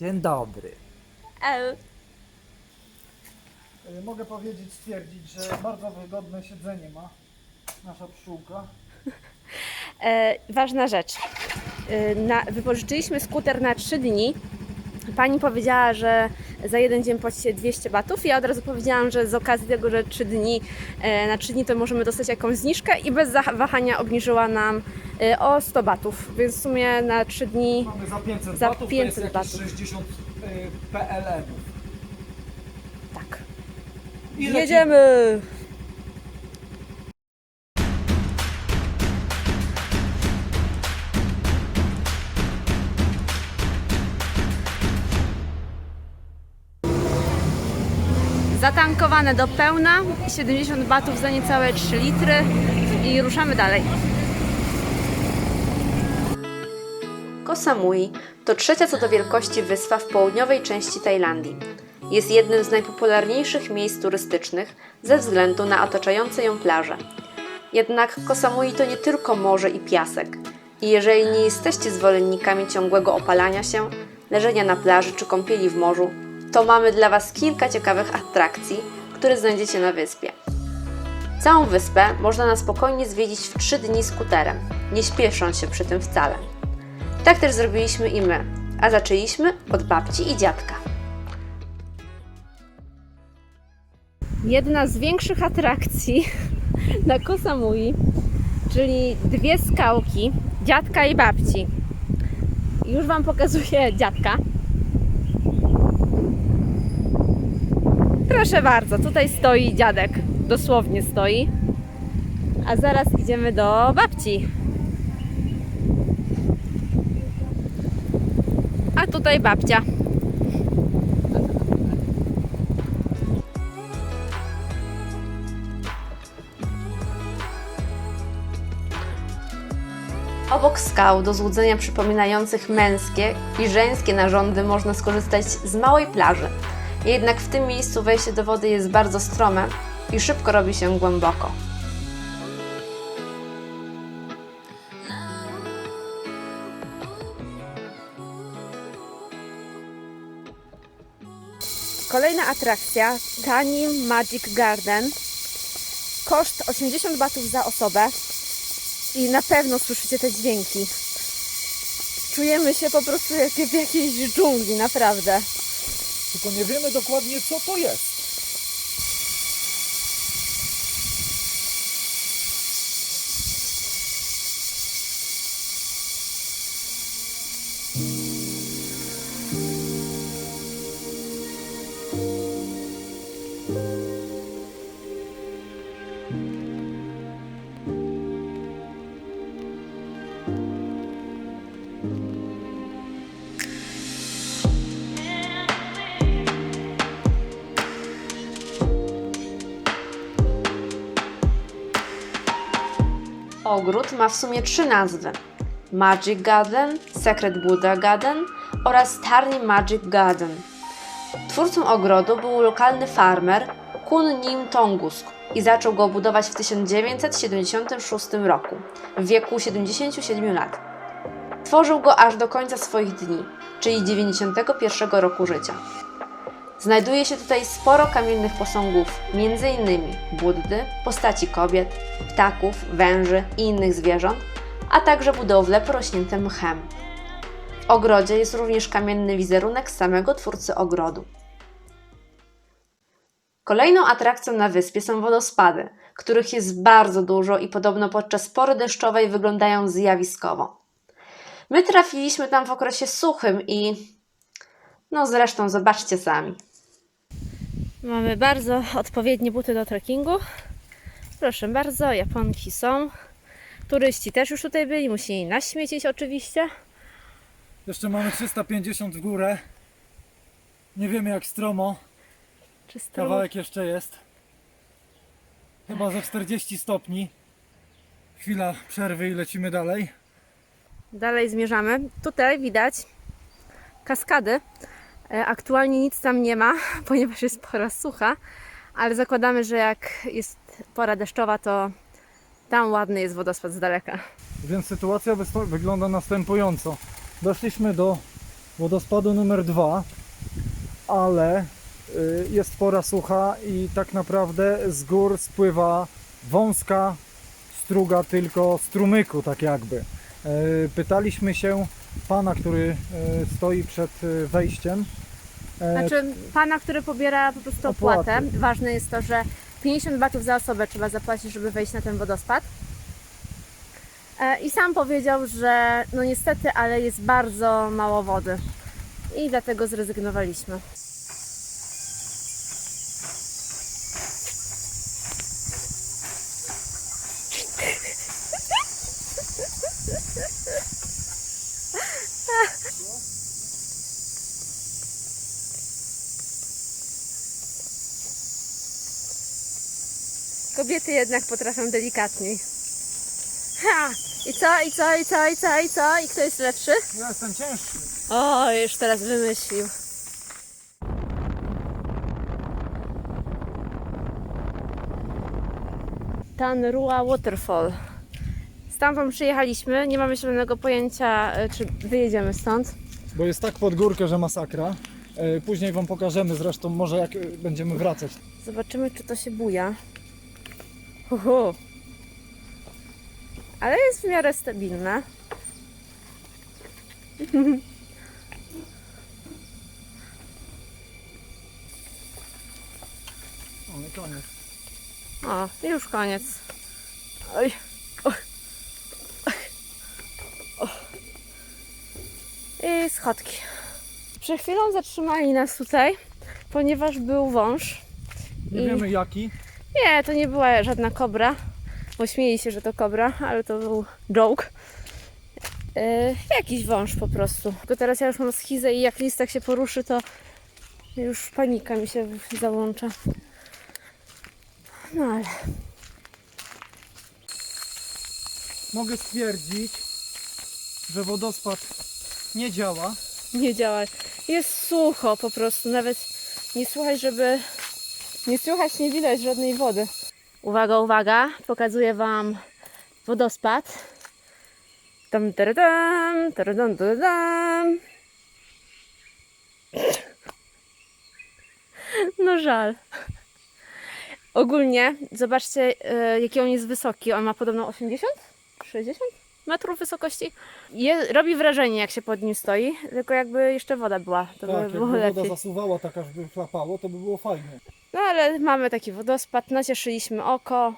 Dzień dobry. E, Y, Mogę powiedzieć, stwierdzić, że bardzo wygodne siedzenie ma nasza pszczółka. e, ważna rzecz. E, na, wypożyczyliśmy skuter na 3 dni. Pani powiedziała, że za jeden dzień płacicie 200 batów. Ja od razu powiedziałam, że z okazji tego, że 3 dni, e, na 3 dni to możemy dostać jakąś zniżkę i bez wahania obniżyła nam e, o 100 batów. Więc w sumie na 3 dni Mamy za 500 Za batów, 500 to jest batów. jakieś 60 y, PLN-ów. tak. I. Jedziemy! Zatankowane do pełna, 70 batów za niecałe 3 litry i ruszamy dalej. Koh Samui to trzecia co do wielkości wyspa w południowej części Tajlandii. Jest jednym z najpopularniejszych miejsc turystycznych ze względu na otaczające ją plaże. Jednak Koh Samui to nie tylko morze i piasek. I jeżeli nie jesteście zwolennikami ciągłego opalania się, leżenia na plaży czy kąpieli w morzu, to mamy dla Was kilka ciekawych atrakcji, które znajdziecie na wyspie. Całą wyspę można na spokojnie zwiedzić w 3 dni skuterem, nie śpiesząc się przy tym wcale. Tak też zrobiliśmy i my, a zaczęliśmy od babci i dziadka. Jedna z większych atrakcji na Koh Samui, czyli dwie skałki dziadka i babci. Już Wam pokazuję dziadka. Proszę bardzo, tutaj stoi dziadek, dosłownie stoi. A zaraz idziemy do babci. A tutaj babcia. Obok skał do złudzenia przypominających męskie i żeńskie narządy można skorzystać z małej plaży. Jednak w tym miejscu wejście do wody jest bardzo strome i szybko robi się głęboko. Kolejna atrakcja Tani Magic Garden. Koszt 80 batów za osobę i na pewno słyszycie te dźwięki. Czujemy się po prostu jak w jakiejś dżungli, naprawdę. Tylko nie wiemy dokładnie, co to jest. Ogród ma w sumie trzy nazwy: Magic Garden, Secret Buddha Garden oraz Tarni Magic Garden. Twórcą ogrodu był lokalny farmer Kun Nim Tongusk i zaczął go budować w 1976 roku, w wieku 77 lat. Tworzył go aż do końca swoich dni, czyli 91 roku życia. Znajduje się tutaj sporo kamiennych posągów, m.in. Buddy, postaci kobiet, ptaków, węży i innych zwierząt, a także budowle porośnięte mchem. W ogrodzie jest również kamienny wizerunek samego twórcy ogrodu. Kolejną atrakcją na wyspie są wodospady, których jest bardzo dużo i podobno podczas pory deszczowej wyglądają zjawiskowo. My trafiliśmy tam w okresie suchym i no zresztą zobaczcie sami. Mamy bardzo odpowiednie buty do trekkingu. Proszę bardzo, Japonki są. Turyści też już tutaj byli, musieli naśmiecić oczywiście. Jeszcze mamy 350 w górę. Nie wiemy jak stromo. Czysto. Kawałek jeszcze jest. Chyba ze 40 stopni. Chwila przerwy i lecimy dalej. Dalej zmierzamy. Tutaj widać kaskady. E, Aktualnie nic tam nie ma, ponieważ jest pora sucha, ale zakładamy, że jak jest pora deszczowa, to tam ładny jest wodospad z daleka. Więc sytuacja wygląda następująco. Doszliśmy do wodospadu numer dwa, ale y, jest pora sucha i tak naprawdę z gór spływa wąska struga tylko strumyku, tak jakby. Y, Pytaliśmy się pana, który y, stoi przed y, wejściem. e, Znaczy pana, który pobiera po prostu Opłaty. opłatę. Ważne jest to, że 50 batów za osobę trzeba zapłacić, żeby wejść na ten wodospad. E, I sam powiedział, że no niestety, ale jest bardzo mało wody. I dlatego zrezygnowaliśmy. Kobiety jednak potrafią delikatniej. Ha! I co, i co, i co, i co, i co? I kto jest lepszy? Ja jestem cięższy. O, już teraz wymyślił. Tanrua Waterfall. Stamtąd przyjechaliśmy, nie mamy zielonego pojęcia, e, czy wyjedziemy stąd. Bo jest tak pod górkę, że masakra. E, Później Wam pokażemy zresztą, może jak e, będziemy wracać. Zobaczymy, czy to się buja. Uhu. Ale jest w miarę stabilne. O, no koniec. O, już koniec. Oj. Oj. O. I schodki. Przed chwilą zatrzymali nas tutaj, ponieważ był wąż. Nie I- wiemy jaki. Nie, to nie była żadna kobra, bo śmieli się, że to kobra, ale to był joke. Yy, jakiś wąż po prostu. Tylko teraz ja już mam schizę i jak listek się poruszy, to już panika mi się załącza. No ale Mogę stwierdzić, że wodospad nie działa. nie działa. Jest sucho po prostu, nawet nie słuchaj, żeby... Nie słychać, nie widać żadnej wody. Uwaga, uwaga, pokazuję Wam wodospad. Tam, taradam, taradam, taradam. No żal. Ogólnie, zobaczcie, e, jaki on jest wysoki. On ma podobno 80? 60 metrów wysokości. Je, robi wrażenie, jak się pod nim stoi, tylko jakby jeszcze woda była, to tak, by jakby było woda lepiej. zasuwała tak aż by chlapało, to by było fajnie. No ale mamy taki wodospad, nacieszyliśmy oko,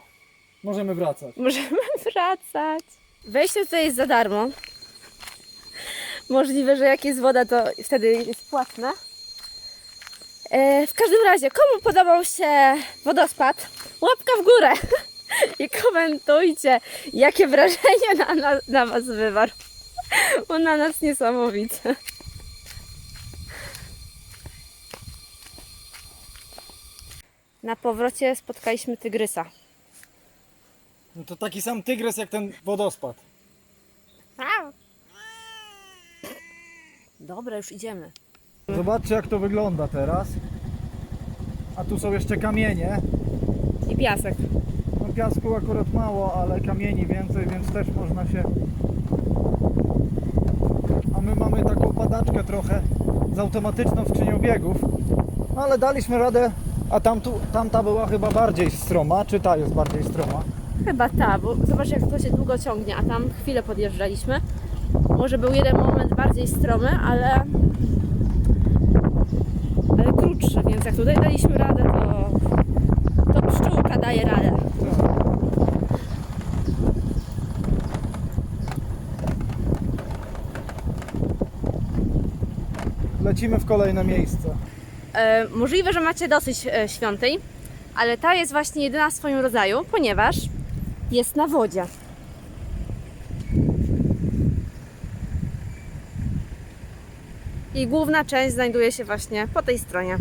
Możemy wracać. możemy wracać. Wejście tutaj jest za darmo. Możliwe, że jak jest woda, to wtedy jest płatne. E, w każdym razie, komu podobał się wodospad, łapka w górę i komentujcie, jakie wrażenie na, na, na Was wywarł. Bo na nas niesamowite. Na powrocie spotkaliśmy tygrysa. No to taki sam tygrys jak ten wodospad. Dobra, już idziemy. Zobaczcie jak to wygląda teraz. A tu są jeszcze kamienie. I piasek. Piasku akurat mało, ale kamieni więcej, więc też można się... A my mamy taką padaczkę trochę z automatyczną skrzynią biegów. No ale daliśmy radę, a tam tu, tamta była chyba bardziej stroma, czy ta jest bardziej stroma? Chyba ta, bo zobacz jak to się długo ciągnie, a tam chwilę podjeżdżaliśmy. Może był jeden moment bardziej stromy, ale, ale krótszy, więc jak tutaj daliśmy radę, to, to pszczółka daje radę. Lecimy w kolejne miejsce. E, możliwe, że macie dosyć e, ale ta jest właśnie jedyna w swoim rodzaju, ponieważ jest na wodzie. I główna część znajduje się właśnie po tej stronie.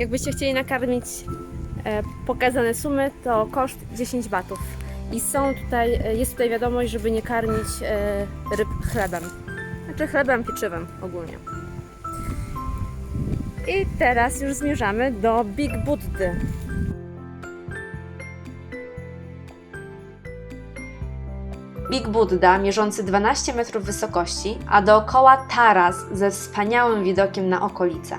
Jakbyście chcieli nakarmić e, pokazane sumy, to koszt 10 batów. I są tutaj, e, jest tutaj wiadomość, żeby nie karmić e, ryb chlebem. Znaczy chlebem pieczywem ogólnie. I teraz już zmierzamy do Big Buddy. Big Buddha, mierzący 12 metrów wysokości, a dookoła taras ze wspaniałym widokiem na okolice.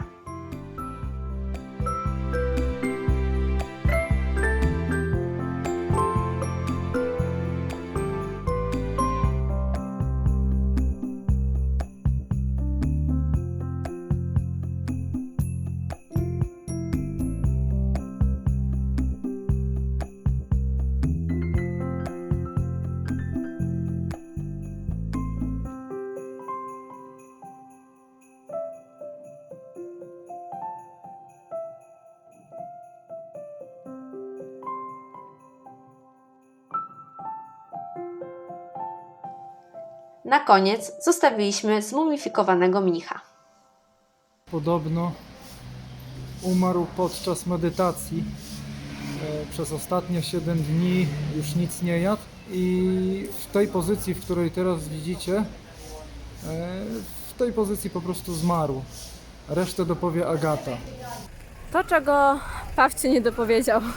Na koniec zostawiliśmy zmumifikowanego mnicha. Podobno umarł podczas medytacji. E, Przez ostatnie 7 dni już nic nie jadł i w tej pozycji, w której teraz widzicie, e, w tej pozycji po prostu zmarł. Resztę dopowie Agata. To, czego Pawcie nie dopowiedział.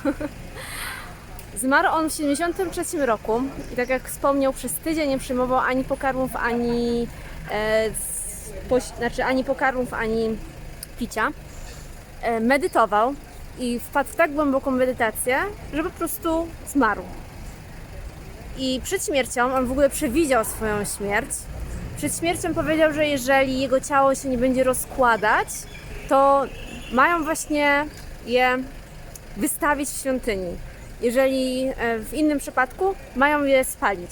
Zmarł on w 73 roku i tak jak wspomniał, przez tydzień nie przyjmował ani pokarmów, ani, e, z, poś, znaczy ani pokarmów, ani picia. E, medytował i wpadł w tak głęboką medytację, że po prostu zmarł. I przed śmiercią on w ogóle przewidział swoją śmierć. Przed śmiercią powiedział, że jeżeli jego ciało się nie będzie rozkładać, to mają właśnie je wystawić w świątyni. Jeżeli e, w innym przypadku mają je spalić.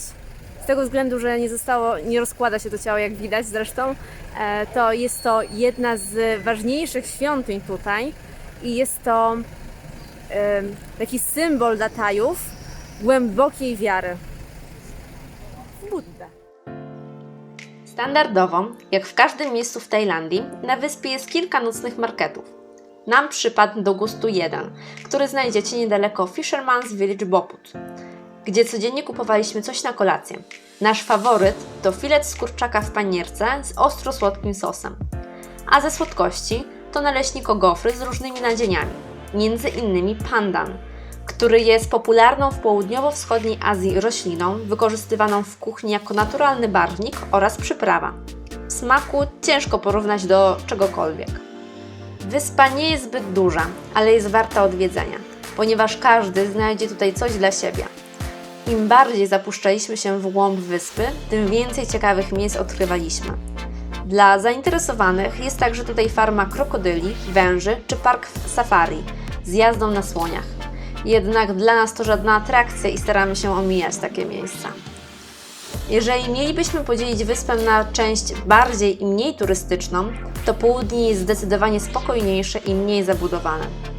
Z tego względu, że nie zostało, nie rozkłada się to ciało, jak widać zresztą, e, to jest to jedna z ważniejszych świątyń tutaj i jest to taki symbol dla Tajów głębokiej wiary w Buddę. Standardowo, jak w każdym miejscu w Tajlandii, na wyspie jest kilka nocnych marketów. Nam przypadł do gustu jeden, który znajdziecie niedaleko Fisherman's Village Boput, gdzie codziennie kupowaliśmy coś na kolację. Nasz faworyt to filet z kurczaka w panierce z ostro-słodkim sosem. A ze słodkości to naleśniko gofry z różnymi nadzieniami, między innymi pandan, który jest popularną w południowo-wschodniej Azji rośliną, wykorzystywaną w kuchni jako naturalny barwnik oraz przyprawa. W smaku ciężko porównać do czegokolwiek. Wyspa nie jest zbyt duża, ale jest warta odwiedzenia, ponieważ każdy znajdzie tutaj coś dla siebie. Im bardziej zapuszczaliśmy się w głąb wyspy, tym więcej ciekawych miejsc odkrywaliśmy. Dla zainteresowanych jest także tutaj farma krokodyli, węży czy park safari z jazdą na słoniach. Jednak dla nas to żadna atrakcja i staramy się omijać takie miejsca. Jeżeli mielibyśmy podzielić wyspę na część bardziej i mniej turystyczną, to południe jest zdecydowanie spokojniejsze i mniej zabudowane.